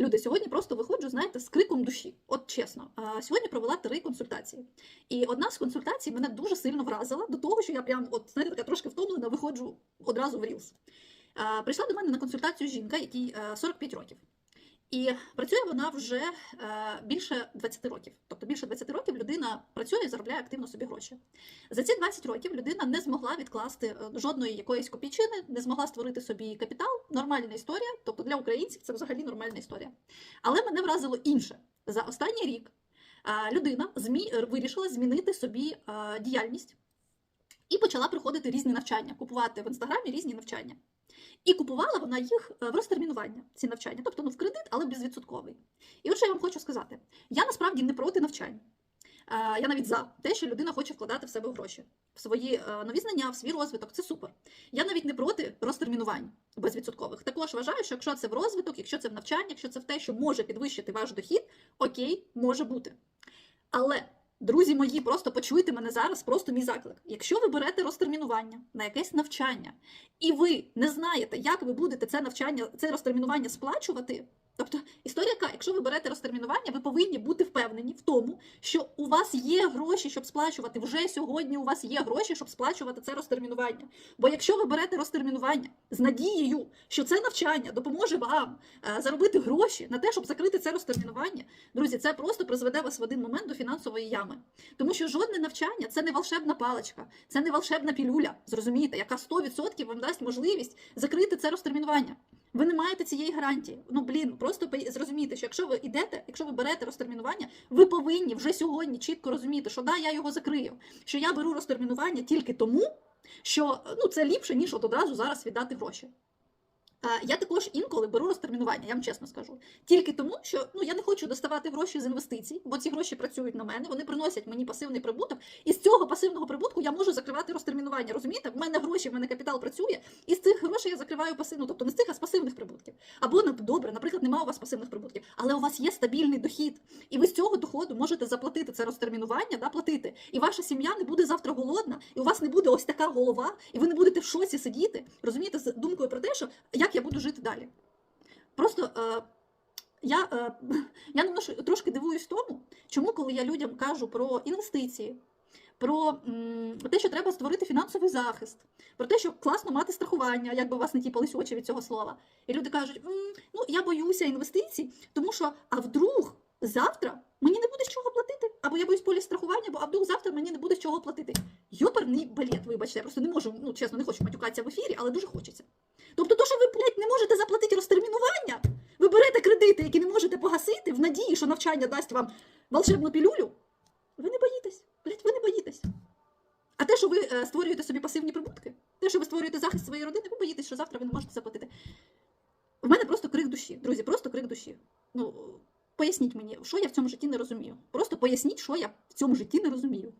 Люди, сьогодні просто виходжу, знаєте, з криком душі. От чесно, сьогодні провела три консультації. І одна з консультацій мене дуже сильно вразила до того, що я прям, от знаєте, така трошки втомлена, виходжу одразу в Рілс. Прийшла до мене на консультацію жінка, якій е, 45 років. І працює вона вже е, більше 20 років. Тобто більше 20 років людина працює і заробляє активно собі гроші. За ці 20 років людина не змогла відкласти е, жодної якоїсь копійчини, не змогла створити собі капітал. Нормальна історія. Тобто для українців це взагалі нормальна історія. Але мене вразило інше. За останній рік е, людина змі... вирішила змінити собі діяльність і почала проходити різні навчання, купувати в інстаграмі різні навчання. І купувала вона їх е, в розтермінування, ці навчання, тобто ну, в кредит, але безвідсотковий. І от що я вам хочу сказати: я насправді не проти навчань. Е, Я навіть за те, що людина хоче вкладати в себе гроші, в свої е, нові знання, в свій розвиток. Це супер. Я навіть не проти розтермінувань безвідсоткових. Також вважаю, що якщо це в розвиток, якщо це в навчання, якщо це в те, що може підвищити ваш дохід, окей, може бути. Але, друзі мої, просто почуйте мене зараз, просто мій заклик. Якщо ви берете розтермінування на якесь навчання, і ви не знаєте, як ви будете це навчання, це розтермінування сплачувати. Тобто історія якщо ви берете розтермінування, ви повинні бути впевнені в тому, що у вас є гроші, щоб сплачувати. Вже сьогодні у вас є гроші, щоб сплачувати це розтермінування. Бо якщо ви берете розтермінування з надією, що це навчання допоможе вам е, заробити гроші на те, щоб закрити це розтермінування, друзі, це просто призведе вас в один момент до фінансової ями. Тому що жодне навчання це не волшебна паличка, це не волшебна пілюля, зрозумієте, яка 100% вам дасть можливість закрити це розтермінування. Ви не маєте цієї гарантії. Ну блін, просто зрозуміти, що якщо ви йдете, якщо ви берете розтермінування, ви повинні вже сьогодні чітко розуміти, що да, я його закрию, що я беру розтермінування тільки тому, що ну це ліпше, ніж от одразу зараз віддати гроші. Я також інколи беру розтермінування, я вам чесно скажу. Тільки тому, що ну я не хочу доставати гроші з інвестицій, бо ці гроші працюють на мене, вони приносять мені пасивний прибуток, і з цього пасивного прибутку я можу закривати розтермінування. Розумієте? В мене гроші, в мене капітал працює, і з цих грошей я закриваю пасивну, тобто не з цих, а з пасивних прибутків. Або добре, наприклад, немає у вас пасивних прибутків, але у вас є стабільний дохід, і ви з цього доходу можете заплатити це розтермінування, да, платити. І ваша сім'я не буде завтра голодна, і у вас не буде ось така голова, і ви не будете в шоці сидіти, розумієте, з думкою про те, що як я буду жити далі. Просто е, я, е, я немножко- трошки дивуюсь тому, чому, коли я людям кажу про інвестиції, про м, те, що треба створити фінансовий захист, про те, що класно мати страхування, як би у вас не тіпались очі від цього слова. І люди кажуть, «М, ну я боюся інвестицій, тому що а вдруг завтра мені не буде з чого платити, або я боюсь поліс страхування, бо а вдруг завтра мені не буде з чого платити. Йоперний балет, вибачте, я просто не можу, ну чесно, не хочу матюкатися в ефірі, але дуже хочеться. Тобто, то, що погасити, в надії, що навчання дасть вам волшебну пілюлю, ви не боїтесь. Блять, ви не боїтесь. А те, що ви е, створюєте собі пасивні прибутки, те, що ви створюєте захист своєї родини, ви боїтесь, що завтра ви не можете заплатити. В мене просто крик душі, друзі, просто крик душі. Ну, поясніть мені, що я в цьому житті не розумію. Просто поясніть, що я в цьому житті не розумію.